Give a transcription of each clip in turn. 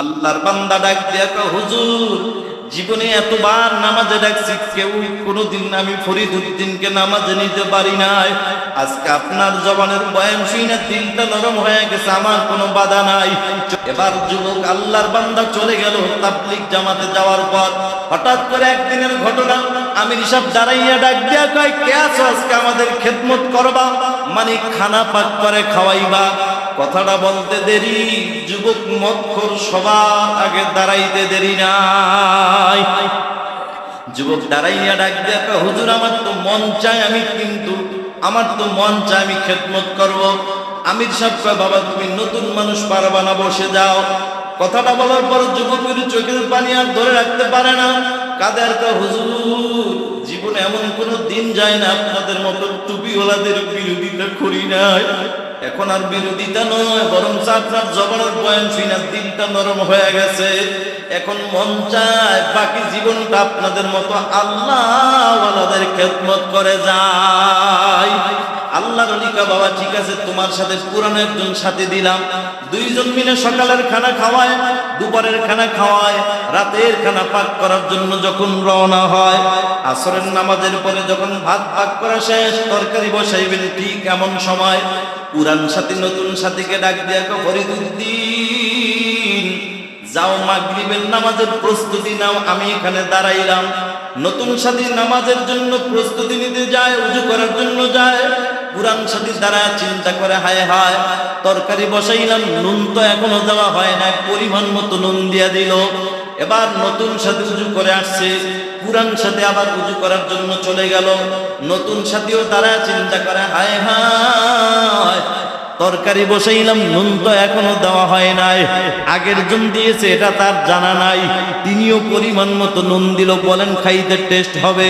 আল্লাহর বান্দা ডাক দিয়া হুজুর, জীবনে এতবার নামাজে ডাকছি, কেউ কোনোদিন আমি ফরিদ উদ্দিনকে নামাজে নিতে পারি নাই। আজকে আপনার জবানের বয়ান শুনে দিলটা নরম হয়ে গেছে, আমার কোনো বাধা নাই। এবার যুবক আল্লাহর বান্দা চলে গেল তাবলিক জামাতে যাওয়ার পর। হঠাৎ করে একদিনের ঘটনা আমি সব দাঁড়াইয়া ডাক দিয়া কয়, কে আছো আজকে আমাদের খেদমত করবা? মানে খানা পাক করে খাওয়াইবা। কথাটা বলতে দেরি যুবক মক্ষর সবার আগে দাঁড়াইতে দেরি নাই। যুবক দাঁড়াইয়া ডাক কয়, হুজুর আমার তো মন চায় আমি কিন্তু আমার তো মন চায় আমি খেদমত করব। আমির সাহেব বাবা তুমি নতুন মানুষ পারবা না বসে যাও। কথাটা বলার পর যুবকের চোখের পানি আর ধরে রাখতে পারে না। কাঁদে আর কয়, হুজুর জীবনে এমন কোনো দিন যায় না আপনাদের মতো টুপিওয়ালাদের বিরোধিতা করি নাই। এখন আর বিরোধিতা নয়, বরং আপনার জবানের বয়ান শুনে দিনটা নরম হয়ে গেছে। এখন মন চায় বাকি জীবনটা আপনাদের মতো আল্লাহওয়ালাদের খেদমত করে যায় আল্লাহ রনিকা বাবা, ঠিক আছে, তোমার সাথে পুরানো একজন সাথে দিলাম। দুইজন মিলে সকালের খানা খাওয়ায় দুপুরের খানা খাওয়ায়, রাতের খানা পাক করার জন্য যখন রওনা হয়, আসরের নামাজের পরে যখন ভাত পাক করা শেষ, তরকারি বসাইবেন ঠিক এমন সময় পুরান সাথী নতুন সাথীকে ডাক দিয়া ফরিদুদ্দিন, যাও মাগরিবের নামাজের প্রস্তুতি নাও, আমি এখানে দাঁড়াইলাম। নতুন সাথী নামাজের জন্য প্রস্তুতি নিতে যায়, উজু করার জন্য যায়। পুরান সাথী দ্বারা চিন্তা করে, হায় হায়, তরকারি বসাইলাম, নুন তো এখনও দেওয়া হয় না পরিমাণ মতো নুন দিয়া দিল। এবার নতুন সাথে উজু করে আসছে পুরান সাথে আবার উজু করার জন্য চলে গেল। নতুন সাথীও তারা চিন্তা করে, হায় হায় তরকারি বসাইলাম, নুন তো এখনও দেওয়া হয় নাই। আগের জন দিয়েছে, এটা তার জানা নাই। তিনিও পরিমাণ মতো নুন দিল, বলেন খাইতে টেস্ট হবে।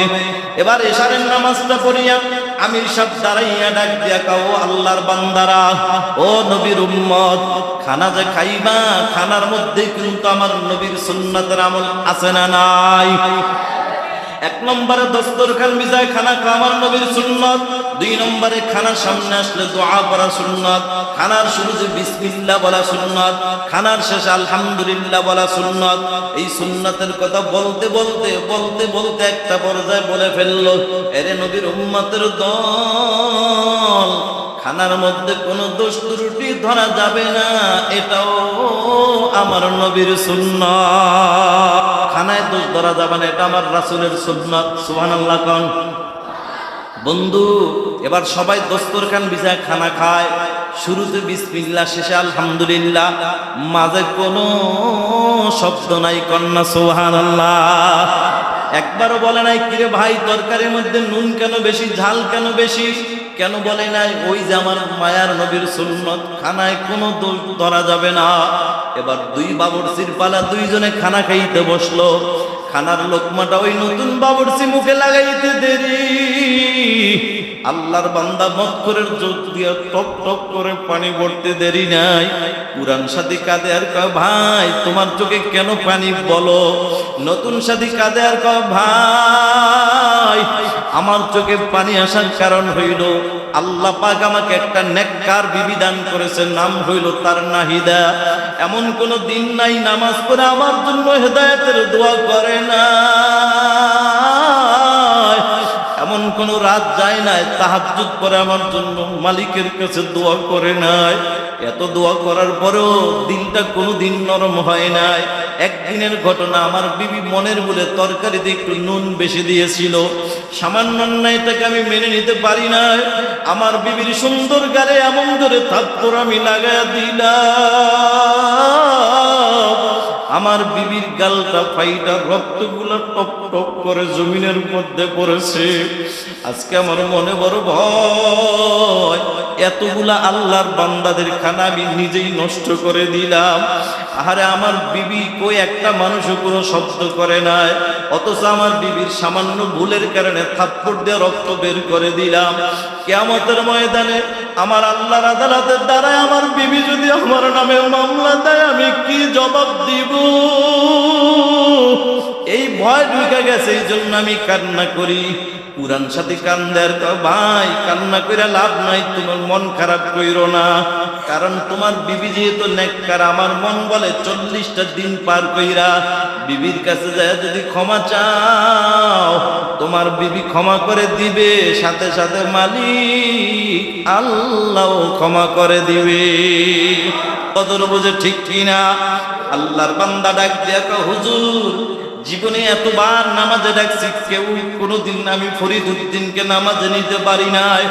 এবার এশারের নামাজটা পড়িয়া আমির সব দাঁড়াইয়া ডাক দিয়া কাও, আল্লাহর বান্দারা, ও নবীর উম্মত, খানা যে খাইবা, খানার মধ্যে কিন্তু আমার নবীর সুন্নাতের আমল আছে না নাই? এক নম্বরে দস্তরখান বিজায় খানা আমার নবীর সুন্নত, দুই নম্বরে খানার সামনে আসলে দোয়া করা সুন্নত, খানার শুরুতে বিসমিল্লাহ বলা সুন্নত, খানার শেষে আলহামদুলিল্লাহ বলা সুন্নত, এই সুন্নতের কথা বলতে বলতে বলতে বলতে একটা পর্যায়ে বলে ফেলল, এরে নবীর উম্মতের দল। খানার মধ্যে কোনো দোষ ত্রুটি ধরা যাবে না, এটাও আমার নবীর সুন্নত। খানায় দোষ ধরা যাবে না, এটা আমার রাসুলের সুন্নত, সুবহানাল্লাহ কন। বন্ধু, এবার সবাই দস্তরখান বিছায় খানা খায়। শুরুতে বিসমিল্লাহ, শেষে আলহামদুলিল্লাহ। মাঝে কোনো শব্দ নাই কন্যা সুবহানাল্লাহ। একবারও বলে নাই, কিরে ভাই, তরকারির মধ্যে নুন কেন বেশি, ঝাল কেন বেশি? কেন বলে নাই? ওই যে আমার মায়ার নবীর সুন্নত, খানায় কোনো দোষ ধরা যাবে না। এবার দুই বাবরসির পালা দুইজনে খানা খাইতে বসল। খানার লোকমাটা ওই নতুন বাবরসি মুখে লাগাইতে দেরি। আল্লাহর বান্দা মক্করের চোখ দিয়ে টপ টপ করে পানি পড়তে দেরি নাই। পুরান সাথী কাঁদে আর কয়, ভাই, তোমার চোখে কেন পানি বলো? নতুন সাথী কাঁদে আর কয়, ভাই, আমার চোখে পানি আসার কারণ হইল, আল্লাহ পাক আমাকে একটা নেককার বিবি দান করেছে নাম হইল তার নাহিদা। এমন কোন দিন নাই নামাজ পড়ে আমার জন্য হেদায়েতের দোয়া করে না। কোন রাত যায় নাই, তাহাজ্জুদ করে আমার জন্য মালিকের কাছে দোয়া করে নাই। এত দোয়া করার পরেও দিনটা কোনো দিন নরম হয় নাই। একদিনের ঘটনা আমার বিবি মনের বলে তরকারিতে একটু নুন বেশি দিয়েছিল। সামান্য অন্যায়টাকে আমি মেনে নিতে পারি না আমার বিবির সুন্দর গালে এমন ধরে থাপ্পর আমি লাগাই দিলাম। আমার বিবির গালটা ফাইটা, রক্তগুলো টপ টপ করে জমিনের মধ্যে পড়েছে। আজকে আমার মনে বড় ভয়, এতগুলা আল্লাহর বান্দাদের খানা আমি নিজেই নষ্ট করে দিলাম। আরে আমার বিবি কই একটা মানুষও কোনো শব্দ করে নাই, অথচ আমার বিবির সামান্য ভুলের কারণে থাপ্পড় দিয়ে রক্ত বের করে দিলাম। কেয়ামতের ময়দানে আমার আল্লাহর আদালতের দ্বারাই আমার বিবি যদি আমার নামে মামলা দেয়, আমি কি জবাব ভয় ঢুকে গেছে এই জন্য আমি কান্না করি। পুরান সাথে কান্দার তো ভাই, কান্না করে লাভ নাই, তোমার মন খারাপ কইরো না। কারণ তোমার বিবি যেহেতু নেককার, আমার মন বলে চল্লিশটা দিন পার কইরা বিবির কাছে যায় যদি ক্ষমা চাও, তোমার বিবি ক্ষমা করে দিবে, সাথে সাথে মালিক আল্লাহ ক্ষমা করে দিবে। কদর বুঝে ঠিক কিনা? আল্লাহর বান্দা ডাক দিয়া হুজুর জীবনে এতবার নামাজে ডাকছি, কেউ কোনোদিন আমি ফরিদ উদ্দিনকে নামাজে নিতে পারি নাই।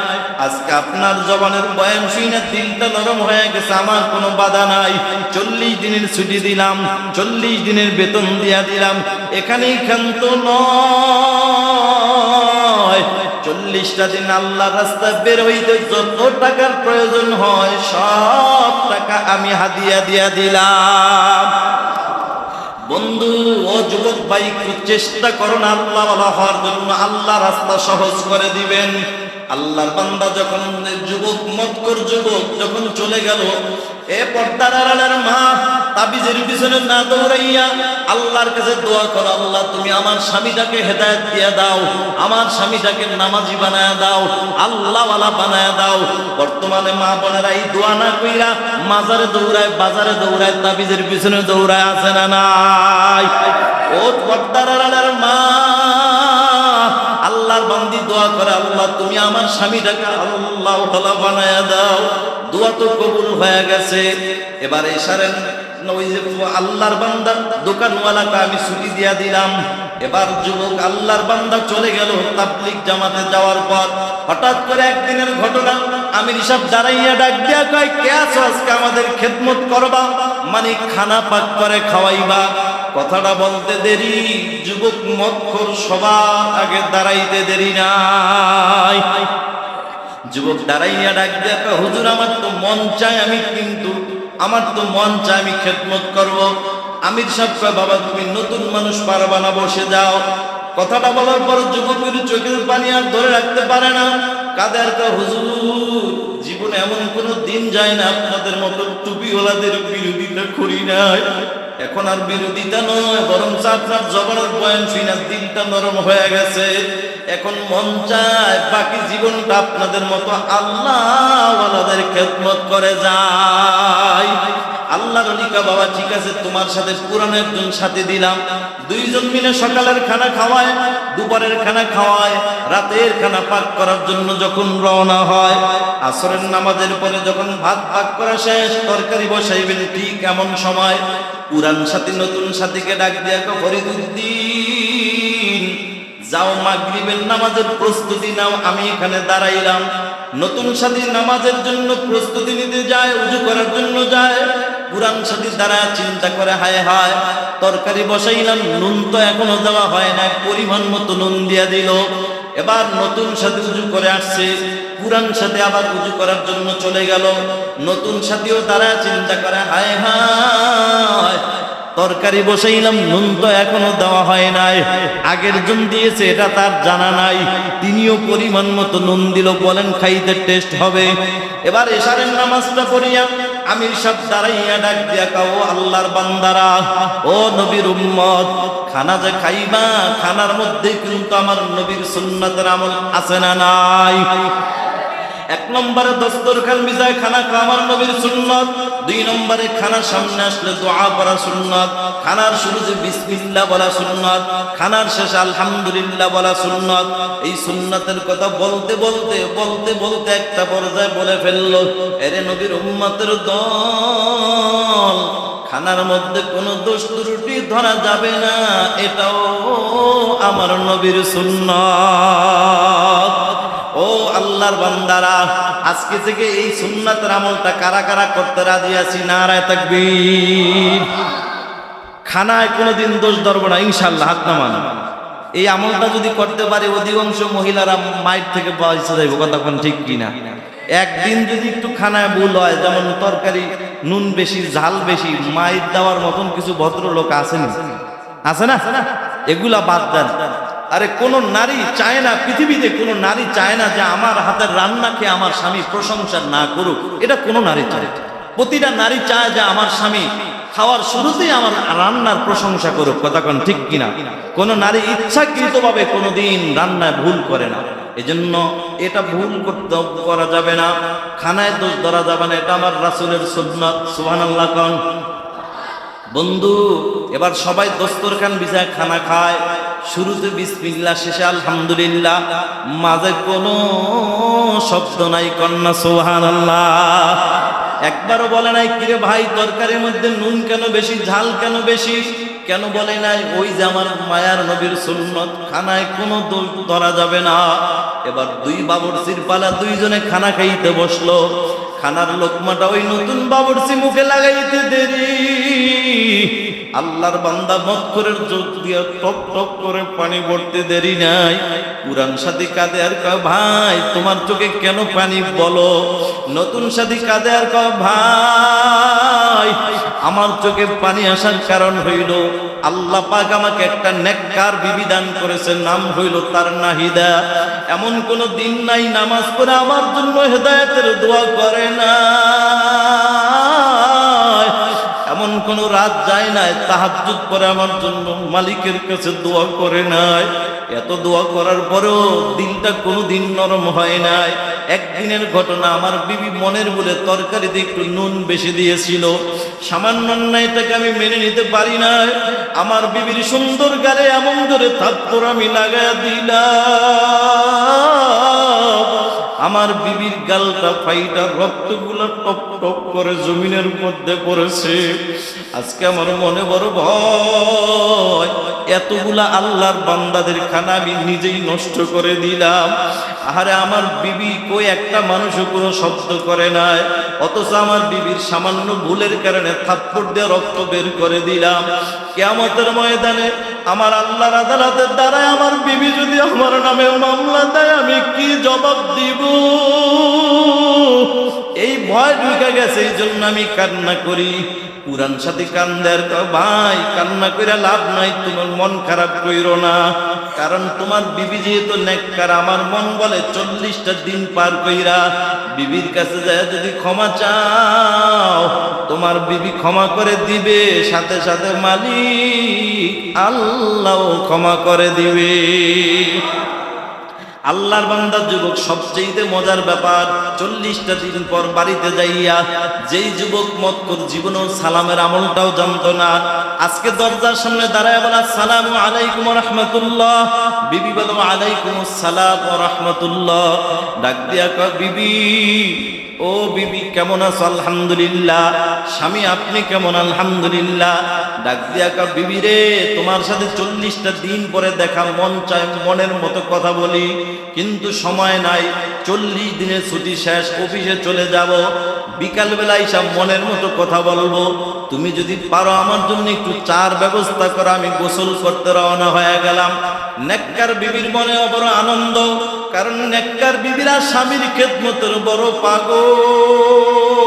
আজকে আপনার জবানের বয়ান শুই না দিলটা নরম হয়ে গেছে, আমার কোনো বাধা নাই। চল্লিশ দিনের ছুটি দিলাম, চল্লিশ দিনের বেতন দিয়া দিলাম, এখানেই ক্ষান্ত নয়। চল্লিশটা দিন আল্লাহ রাস্তায় বের হইতে যত টাকার প্রয়োজন হয়, সব টাকা আমি হাদিয়া দিয়া দিলাম। বন্ধু যুবক ভাই চেষ্টা করুন আল্লাহ বলা হওয়ার জন্য আল্লাহ রাস্তা সহজ করে দিবেন। আল্লাহর বান্দা যখন যুবক মতকর যুবক যখন চলে গেল এ পর্দার আড়ালের মা, তাবিজের পিছনে না দৌড়াইয়া আল্লাহর কাছে দোয়া করো, আল্লাহ তুমি আমার স্বামীটাকে হেদায়েত দিয়ে দাও, আমার স্বামীটাকে নামাজি বানায় দাও, আল্লাহওয়ালা বানায় দাও। বর্তমানে মা বোনেরা এই দোয়া না কইরা মাজারে দৌড়ায়, বাজারে দৌড়ায়, তাবিজের পিছনে দৌড়ায় আছে না নাই? ও পর্দার আড়ালের মা, আল্লাহর বান্দি দোয়া করে, আল্লাহ তুমি আমার স্বামীটাকে আল্লাহ বানায় দাও। দোয়া তো কবুল হয়ে গেছে। এবারে সারেন, ওই যে আল্লাহর বান্দা আমি দিলাম। এবার যুবক আল্লাহর বান্দা চলে গেল জামাতে যাওয়ার পর। হঠাৎ করে একদিনের ঘটনা, আমি দাঁড়াইয়া কে আমাদের খেদমত মানে খানা পাক করে খাওয়াইবা। কথাটা বলতে দেরি, যুবক মক্ষর সবার আগে দাঁড়াইতে দেরি নাই। যুবক দাঁড়াইয়া ডাক দিয়া হুজুর, আমার তো মন চায় আমি কিন্তু, আমার তো মন চায় আমি খেদমত করব। আমির সাহেব বাবা, তুমি নতুন মানুষ পারবা না, বসে যাও। কথাটা বলার পর যুবকের চোখের পানি আর ধরে রাখতে পারে না। কাদের কা হুজুর, জীবনে এমন কোনো দিন যায় না, আপনাদের মতো টুপিওয়ালাদের বিরোধিতা করি নাই। এখন আর বিরোধিতা নয়, বরং আপনার জবানের বয়ান শুই না দিনটা নরম হয়ে গেছে। এখন মন চায় বাকি জীবনটা আপনাদের মতো আল্লাহ খেদমত করে যায়। আল্লাহ রলিকা বাবা, ঠিক আছে, তোমার সাথে পুরানো একজন সাথে দিলাম। দুইজন মিলে সকালের খানা খাওয়ায়, দুপুরের খানা খাওয়ায়, রাতের খানা পাক করার জন্য যখন রওনা হয়, আসরের নামাজের পরে যখন ভাত পাক করা শেষ, তরকারি বসাইবেন ঠিক এমন সময় পুরান সাথী, নতুন সাথীকে ডাক দিয়া ফরিদুদ্দিন, যাও মাগরিবের নামাজের প্রস্তুতি নাও, আমি এখানে দাঁড়াইলাম। নতুন সাথী নামাজের জন্য প্রস্তুতি নিতে যায়, উজু করার জন্য যায়। পুরান সাথী দ্বারা চিন্তা করে, হায় হায়, তরকারি বসাইলাম, নুন তো এখনও দেওয়া হয় না পরিমাণ মতো নুন দিয়া দিল। এবার নতুন সাথে উজু করে আসছে পুরান সাথে আবার উজু করার জন্য চলে গেল। নতুন সাথীও তারা চিন্তা করে, হায় হায়, তরকারি বসাইলাম, নুন তো এখনও দেওয়া হয় নাই। আগের জন দিয়েছে, এটা তার জানা নাই। তিনিও পরিমাণ মতো নুন দিল, বলেন খাইতে টেস্ট হবে। এবার এশারের নামাজটা পড়িয়া আমির সব দাঁড়াইয়া ডাক দিয়া কাও, আল্লাহর বান্দারা, ও নবীর উম্মত, খানা যে খাইবা, খানার মধ্যে কিন্তু আমার নবীর সুন্নাতের আমল আছে না নাই? এক নম্বরে দস্তরখান বিজায় খানা খাওয়া আমার নবীর সুন্নত, দুই নম্বরে খানার সামনে আসলে দোয়া করা সুন্নত, খানার শুরু যে বিসমিল্লাহ বলা সুন্নত, খানার শেষে আলহামদুলিল্লাহ বলা সুন্নত। এই সুন্নতের কথা বলতে বলতে বলতে বলতে একটা পর্যায়ে বলে ফেলল, এরে নবীর উম্মতের দল, খানার মধ্যে কোনো দোষ ত্রুটি ধরা যাবে না, এটাও আমার নবীর সুন্নত। ও আল্লাহর বান্দারা, আজকে থেকে এই সুন্নাতের আমলটা কারা কারা করতে রাজি আছি? নারায় তাকবীর। খানায় কোনোদিন দোষ ধরবো না ইনশাল্লাহ হাত নামান। এই আমলটা যদি করতে পারে, অধিকাংশ মহিলারা মায়ের থেকে পয়সা যাইব কোন ঠিক কিনা? একদিন যদি একটু খানায় ভুল হয়, যেমন তরকারি, নুন বেশি, ঝাল বেশি মায়ের দেওয়ার মতন কিছু ভদ্রলোক আসেনি আছে না? এগুলা বাদ দেন। আরে কোন নারী চায় না, পৃথিবীতে কোন নারী চায় না যে আমার হাতের রান্নাকে আমার স্বামী প্রশংসা না করুক। এটা কোন নারী চায় প্রতিটা নারী চায় যে আমার স্বামী খাওয়ার শুরুতেই আমার রান্নার প্রশংসা করুক। কথা কোন ঠিক কিনা? কোন নারী ইচ্ছাকৃত ভাবে কোনোদিন রান্নায় ভুল করে না। এজন্য এটা ভুল করতে করা যাবে না। খানায় দোষ ধরা যাবে না। এটা আমার রাসুলের সুন্নত। বন্ধু, এবার সবাই দস্তরখান বিছায় খানা খায়। শুরুতে বিসমিল্লা শেষে আলহামদুলিল্লাহ। মাঝে কোনো শব্দ নাই, কন্যা সোহান একবারও বলে নাই, কিরে ভাই, তরকারির মধ্যে নুন কেন বেশি, ঝাল কেন বেশি? কেন বলে নাই, ওই যে আমার মায়ার নবীর সুন্নত, খানায় কোনো দোষ ধরা যাবে না। এবার দুই বাবরসির পালা দুইজনে খানা খাইতে বসল। খানার লোকমাটা ওই নতুন বাবরসি মুখে লাগাইতে দেরি। আল্লাহর বান্দা মক্করের চোখ দিয়ে টপ টপ করে পানি ভরতে দেরি নাই। পুরান সাথী কাঁদে আর কয়, ভাই, তোমার চোখে কেন পানি বলো? নতুন সাথী কাঁদে আর কয়, ভাই, আমার চোখে পানি আসার কারণ হইল, আল্লাহ পাক আমাকে একটা নেককার বিবি দান করেছে, নাম হইল তার নাহিদা। এমন কোন দিন নাই, নামাজ পড়ে আমার জন্য হেদায়েতের দোয়া করে না। এমন কোন রাত যায় নাই, তাহাজ্জুদ করে আমার জন্য মালিকের কাছে দোয়া করে নাই। এত দোয়া করার পরেও দিনটা কোনো দিন নরম হয় নাই। একদিনের ঘটনা আমার বিবি মনের বলে তরকারিতে একটু নুন বেশি দিয়েছিল। সামান্য অন্যায়টাকে আমি মেনে নিতে পারি না আমার বিবির সুন্দর গালে এমন ধরে থাপ্পর আমি লাগাই দিলাম। আমার বিবির গালটা ফাইটা রক্তগুলো টপ টপ করে জমিনের মধ্যে পড়েছে। আজকে আমার মনে বড় ভয়। এতগুলা আল্লাহর বান্দাদের খানা আমি নিজেই নষ্ট করে দিলাম। আরে আমার বিবি কই একটা মানুষও কোনো শব্দ করে নাই। অথচ আমার বিবির সামান্য ভুলের কারণে থাপ্পড় দিয়ে রক্ত বের করে দিলাম। কেয়ামতের ময়দানে আমার আল্লাহর আদালতের দ্বারাই আমার বিবি যদি আমার নামে মামলা দেয়, আমি কি জবাব দিব? এই ভয় ঢুকে গেছে, এই জন্য আমি কান্না করি। পুরান সাথে তো ভাই, কান্না করে লাভ নাই, তোমার মন খারাপ কইরো না। কারণ তোমার বিবি যেহেতু নেককার, আমার মন বলে চল্লিশটা দিন পার কইরা বিবির কাছে যায় যদি ক্ষমা চাও, তোমার বিবি ক্ষমা করে দিবে, সাথে সাথে মালিক আল্লাহ ক্ষমা করে দিবে। আল্লাহর বান্দা যুবক সবচেয়ে মজার ব্যাপার, চল্লিশটা দিন পর বাড়িতে যাইয়া যেই যুবক মক্কর জীবন সালামের আমলটাও জানতো না। আজকে দরজার সামনে দাঁড়ায় বলা, সালাম আলাইকুম রহমতুল্লাহ। বিবি বলো আলাইকুম সালাম রহমতুল্লাহ। ডাক দিয়া বিবি, ও বিবি, কেমন আছো? আলহামদুলিল্লাহ। স্বামী, আপনি কেমন? আলহামদুলিল্লাহ। ডাক দিয়া কা বিবি রে, তোমার সাথে চল্লিশটা দিন পরে দেখা, মন চায়, মনের মতো কথা বলি। কিন্তু সময় নাই, চল্লিশ দিনের ছুটি শেষ, অফিসে চলে যাব। বিকাল বেলায় সব মনের মতো কথা বলব। তুমি যদি পারো আমার জন্য একটু চার ব্যবস্থা করো, আমি গোসল করতে রওনা হয়ে গেলাম। নেককার বিবির মনে বড় আনন্দ, কারণ নেককার বিবিরা স্বামীর খেদমতের বড় পাগল।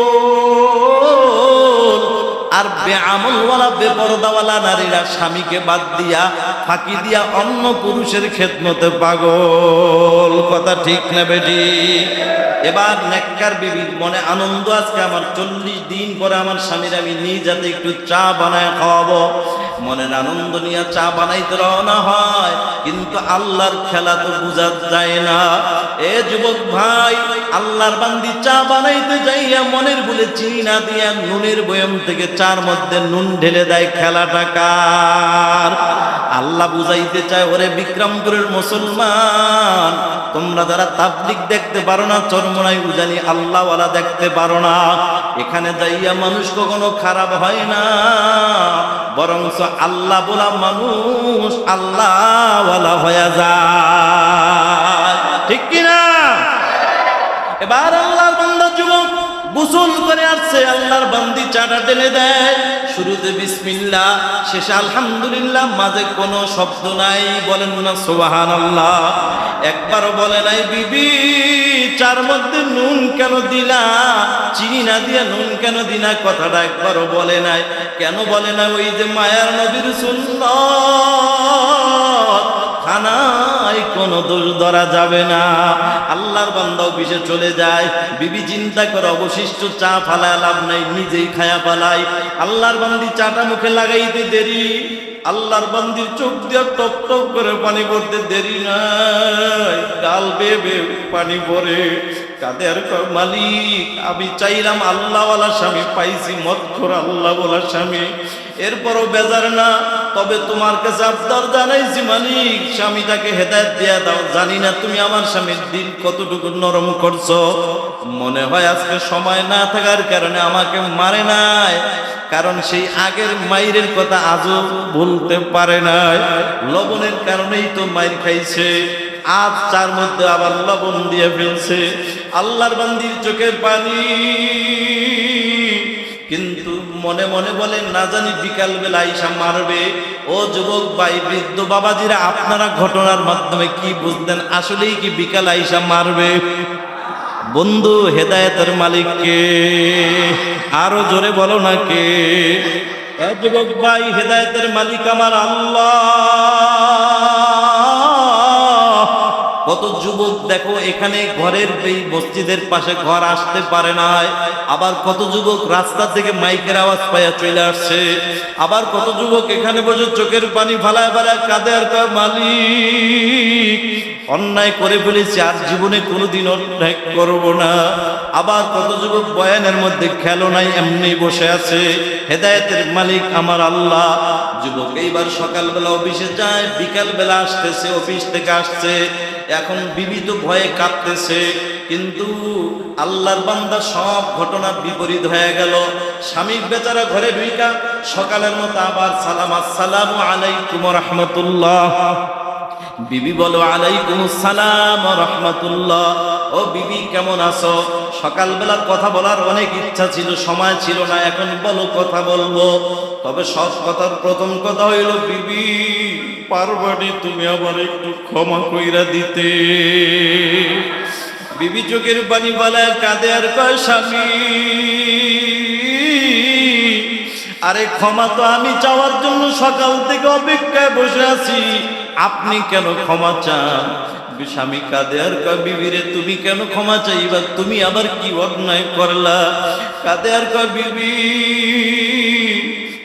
আর বেআমলওয়ালা, বেপরদাওয়ালা নারীরা স্বামীকে বাদ দিয়া, ফাঁকি দিয়া অন্য পুরুষের খেদমতে পাগল। কথা ঠিক না বেটি? এবার নেককার বিবির মনে আনন্দ, আজকে আমার চল্লিশ দিন পরে আমার স্বামীর আমি নিয়ে যাতে একটু চা বানায় খাওয়াবো। মনের আনন্দ নিয়ে চা বানাইতে রওনা হয়, কিন্তু আল্লাহর খেলা তো বুঝা যায় না। এ যুবক ভাই, আল্লাহর বান্দি চা বানাইতে যাইয়া মনের বলে চিনি না দিয়া নুনের বয়ম থেকে চার মধ্যে নুন ঢেলে দেয়, খেলাটা কার? আল্লাহ বুঝাইতে চায়, ওরে বিক্রমপুরের মুসলমান, তোমরা যারা তাবলিক দেখতে পারো না, চরমনাই উজানি আল্লাহওয়ালা দেখতে পারো না। এখানে যাইয়া মানুষ কখনো খারাপ হয় না, বরঞ্চ আল্লাহ বলা মানুষ আল্লাহওয়ালা হয়ে যায়। ঠিক কিনা? এবার যুবক গোসল করে আসছে, আল্লাহর বান্দি চাটা টেনে দেয়। শুরুতে বিসমিল্লাহ, শেষে আলহামদুলিল্লাহ, মাঝে কোনো শব্দ নাই। বলেন না সোবাহান আল্লাহ একবারও বলে নাই, বিবি, চার মধ্যে নুন কেন দিলা? চিনি না দিয়া নুন কেন দিনা কথাটা একবারও বলে নাই। কেন বলে না ওই যে মায়ার নবীর খানায় নাই কোনো দোষ ধরা যাবে না। আল্লাহর বান্দা অফিসে চলে যায়, বিবি চিন্তা করে অবশিষ্ট চা ফালায়, লাভ নাই, নিজেই খায়া পালাই আল্লাহর বান্দি চাটা মুখে লাগাইতে দেরি, আল্লাহর বান্দির চোখ দিয়ে টপ টপ করে পানি পড়তে দেরি নাই। গাল বেবে পানি পড়ে, কাদের মালিক? আমি চাইলাম আল্লাহওয়ালা স্বামী, পাইছি মৎখর আল্লাহ বলা স্বামী। এরপরও বেজার না তবে তোমার কাছে আবদার জানাইছি, মালিক। স্বামীটাকে হেদায়ত দিয়া দাও। জানি না তুমি আমার স্বামীর দিল কতটুকু নরম করছ। মনে হয় আজকে সময় না থাকার কারণে আমাকে মারে নাই। কারণ সেই আগের মাইরের কথা আজও বলতে পারে নাই। লবণের কারণেই তো মাইর খাইছে। আজ চার মধ্যে আবার লবণ দিয়ে ফেলছে। আল্লাহর বান্দির চোখের পানি। মনে মনে বলে না জানি বিকাল বেলা আইসা মারবে। ও যুবক ভাই, বৃদ্ধ বাবাজিরা, আপনারা ঘটনার মাধ্যমে কি বুঝলেন আসলেই কি বিকাল আইসা মারবে? বন্ধু, হেদায়েতের মালিককে আরও জোরে বলো না কে? যুবক ভাই, হেদায়েতের মালিক আমার আল্লাহ। কত যুবক দেখো, এখানে ঘরের এই মসজিদের পাশে ঘর আসতে পারে নাই। আবার কত যুবক রাস্তা থেকে মাইকের আওয়াজ পাইয়া চলে আসছে। আবার কত যুবক এখানে বসে চোখের পানি ফালায় ফালায় কাঁদে আর মালিক অন্যায় করে ফেলেছি, আর জীবনে কোনোদিন অন্যায় করব না। আবার কত যুবক বয়ানের মধ্যে খেলো নাই, এমনি বসে আছে। হেদায়েতের মালিক আমার আল্লাহ। যুবক এইবার সকালবেলা অফিসে যায় বিকাল বেলা আসতেছে, অফিস থেকে আসছে। এখন বিবিধ ভয়ে কাঁদতেছে। কিন্তু আল্লাহর বান্দা সব ঘটনা বিপরীত হয়ে গেল। স্বামী বেচারা ঘরে ঢুইকা সকালের মতো আবার সালাম, আসসালামু আলাইকুম রহমতুল্লাহ। বিবি বলো, আলাইকুম সালাম রহমতুল্লাহ। ও বিবি, কেমন আছো? সকালবেলা কথা বলার অনেক ইচ্ছা ছিল, সময় ছিল না, এখন বলো, কথা বলব। তবে সব কথার প্রথম কথা হইল, বিবি, পারবানি তুমি আবার একটু ক্ষমা কইরা দিতে। বিবি চোখের পানি বালায় কাঁদে, আর কয় স্বামী? আরে ক্ষমা তো আমি চাওয়ার জন্য সকাল থেকে অপেক্ষায় বসে আছি। আপনি কেন ক্ষমা চান? স্বামী কাঁদে, আর বিবিরে, তুমি কেন ক্ষমা চাইবা? তুমি আবার কি অন্যায় করলা? কাঁদে, আর বিবি,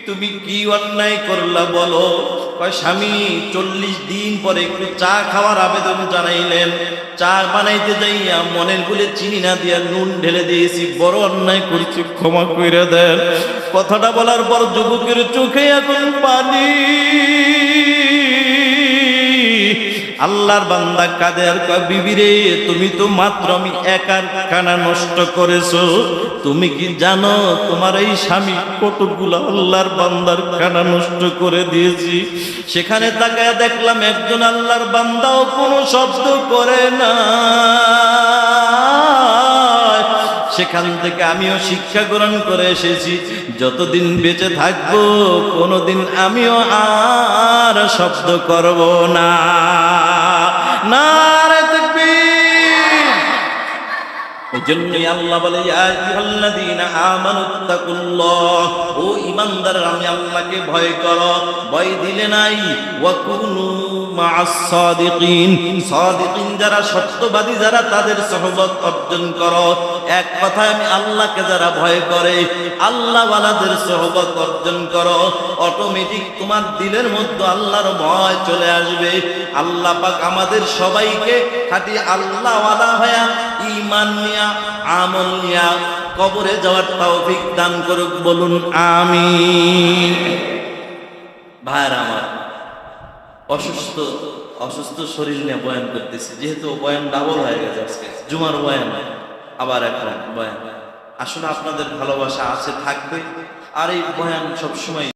তুমি কি অন্যায় করলা বলো? স্বামী, চল্লিশ দিন পরে একটু চা খাওয়ার আবেদন জানাইলেন। চা বানাইতে যাইয়া মনের গুলে চিনি না দিয়া নুন ঢেলে দিয়েছি। বড় অন্যায় করছি, ক্ষমা করে দেন। কথাটা বলার পর যুবকের চোখে এখন পানি। আল্লাহর বান্দা কাদের বিবিরে, তুমি তো মাত্র আমি একার কানা নষ্ট করেছ। তুমি কি জানো, তোমার এই স্বামী কতগুলো আল্লাহর বান্দার কানা নষ্ট করে দিয়েছি। সেখানে তাকায় দেখলাম একজন আল্লাহর বান্দাও কোনো শব্দ করে না। সেখান থেকে আমিও শিক্ষা গ্রহণ করে এসেছি, যতদিন বেঁচে থাকব, কোনোদিন আমিও আর শব্দ করব না। নারে এই জন্যই আল্লাহ বলে ও ঈমানদার, আমি আল্লাহকে ভয় করো, ভয় দিলে নাই যারা সত্যবাদী, যারা তাদের সহবত অর্জন করো। এক কথায় আমি আল্লাহকে যারা ভয় করে আল্লাহ ওয়ালাদের সহবত অর্জন করো। অটোমেটিক তোমার দিলের মধ্যে আল্লাহর ভয় চলে আসবে। আল্লাহ পাক আমাদের সবাইকে খাঁটি আল্লাহ ওয়ালা হয়া ঈমান নিয়া, আমল নিয়া, কবরে যাওয়ার তৌফিক দান করুক, বলুন আমি ভাইরা আমার, অসুস্থ অসুস্থ শরীর নিয়ে বয়ান করতেছি, যেহেতু বয়ান ডাবল হয়ে গেছে আজকে, জুমার বয়ান, আবার এখন বয়ান। আসলে আপনাদের ভালোবাসা আছে, থাকবে, আর এই বয়ান সবসময়